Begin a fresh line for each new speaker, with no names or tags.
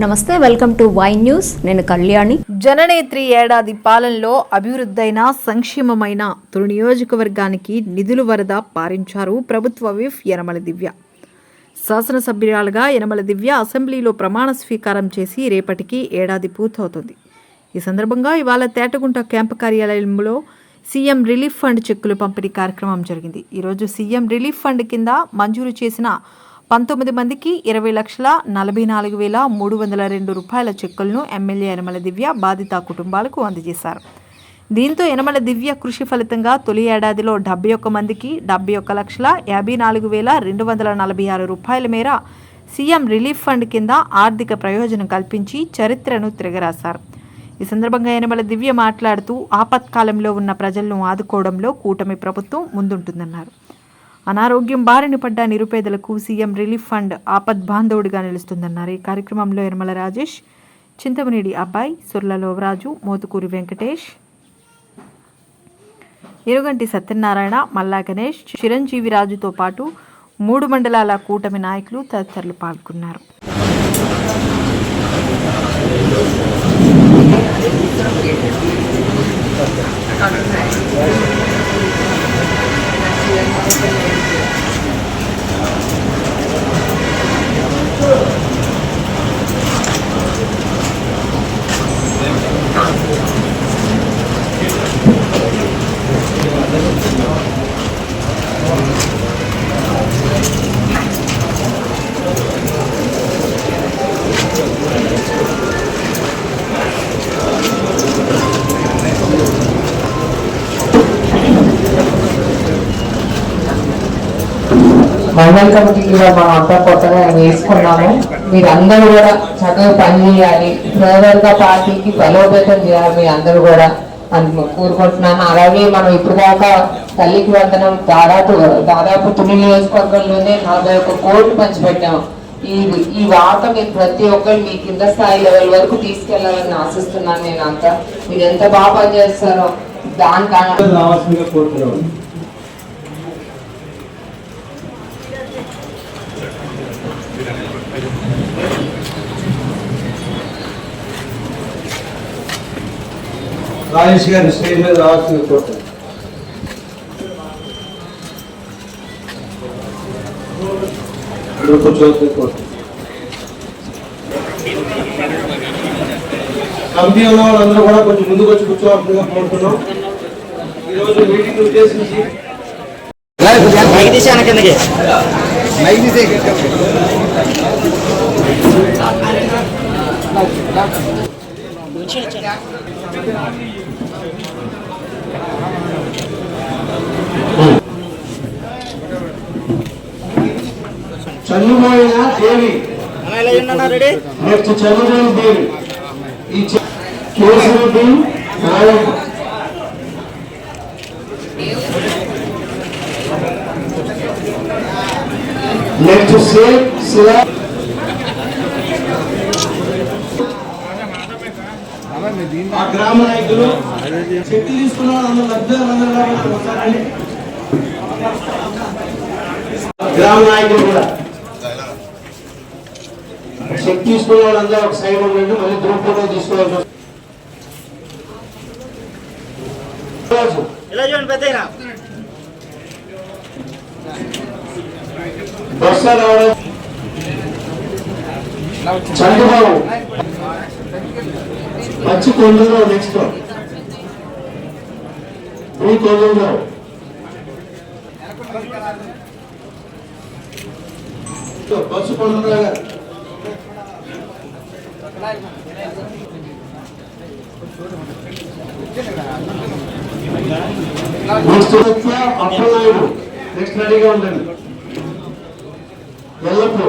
నమస్తే welcome to Y news. నేను కళ్యాణి.
జననేత్రి ఏడాది పాలనలో అభివృద్ధైన సంక్షేమమైన తొలి నియోజకవర్గానికి నిధులు వరద పారించారు ప్రభుత్వ విఫ్ యనమల దివ్య. శాసనసభ్యురాలుగా యనమల దివ్య అసెంబ్లీలో ప్రమాణ స్వీకారం చేసి రేపటికి ఏడాది పూర్తవుతుంది. ఈ సందర్భంగా ఇవాళ తేటగుంట క్యాంపు కార్యాలయంలో సీఎం రిలీఫ్ ఫండ్ చెక్కులు పంపిణీ కార్యక్రమం జరిగింది. ఈరోజు సీఎం రిలీఫ్ ఫండ్ కింద మంజూరు చేసిన పంతొమ్మిది మందికి ఇరవై లక్షల నలభై నాలుగు వేల మూడు వందల రెండు రూపాయల చెక్కులను ఎమ్మెల్యే యనమల దివ్య బాధిత కుటుంబాలకు అందజేశారు. దీంతో యనమల దివ్య కృషి ఫలితంగా తొలి ఏడాదిలో డెబ్బై ఒక్క మందికి డెబ్బై ఒక్క లక్షల యాభై నాలుగు వేల రెండు వందల నలభై ఆరు రూపాయల మేర సీఎం రిలీఫ్ ఫండ్ కింద ఆర్థిక ప్రయోజనం కల్పించి చరిత్రను తిరగరాశారు. ఈ సందర్భంగా యనమల దివ్య మాట్లాడుతూ ఆపత్కాలంలో ఉన్న ప్రజలను ఆదుకోవడంలో కూటమి ప్రభుత్వం ముందుంటుందన్నారు. అనారోగ్యం బారిన పడ్డ నిరుపేదలకు సీఎం రిలీఫ్ ఫండ్ ఆపద్ బాంధవుడిగా నిలుస్తుందన్నారు. ఈ కార్యక్రమంలో యనమల రాజేష్ చింతమనేడి అబ్బాయి సుర్ల లోవరాజు మోతుకూరి వెంకటేష్ ఇరుగంటి సత్యనారాయణ మల్లా గణేష్ చిరంజీవి రాజుతో పాటు మూడు మండలాల కూటమి నాయకులు తదితరులు పాల్గొన్నారు.
మండల కమిటీ మనం అంతా కొత్తగా వేసుకున్నాము. మీరందరూ కూడా చక్కగా పని చేయాలి. ఫర్దర్ పార్టీకి బలోపేతం చేయాలి మీ అందరూ కూడా అని కోరుకుంటున్నాను. అలాగే మనం ఇప్పుడు దాకా తల్లికి వందనం దాదాపు దాదాపు తొమ్మిది నియోజకవర్గంలోనే నలభై ఒక్క కోట్లు పంచిపెట్టాము. ఈ ఈ వార్త మీరు ప్రతి ఒక్కరు మీ కింద స్థాయి లెవెల్ వరకు తీసుకెళ్ళాలని ఆశిస్తున్నాను నేను అంతా మీరు ఎంత బాగా పనిచేస్తారో దానికన్నా
రాజేష్ గారి స్టేజ్ మీద రావాల్సిందిగా కోరుతాను అందరూ కూర్చోవలసిందిగా కమిటీ ఉన్న వాళ్ళందరూ కూడా కొంచెం ముందుకు వచ్చి కూర్చోవాల్సిందిగా కోరుతున్నాం. ఈరోజు మీటింగ్ ఉద్దేశించి చంద్రబాబు దేవి నెక్స్ట్ చంద్రబాబు దేవి ఈ చ- కేశవరెడ్డి నారాయణ నెక్స్ట్ షేక్ శిలా ఆ గ్రామ నాయకులు శక్తి తీసుకున్న అందరూ. గ్రామ నాయకులు కూడా శక్తి తీసుకున్న వాళ్ళందరూ ఒక సైడ్ ఉండండి మళ్ళీ గ్రూప్ ఫోటో తీసుకోవాల్సి. బస్సు రావడం చంద్రబాబు మంచి కొండలరావు నెక్స్ట్ మీ కొండలరావు బస్సు కొండలరావు గారు అప్పలనాయుడు. నెక్స్ట్ రెడీగా ఉండండి. ఎల్లప్పుడు.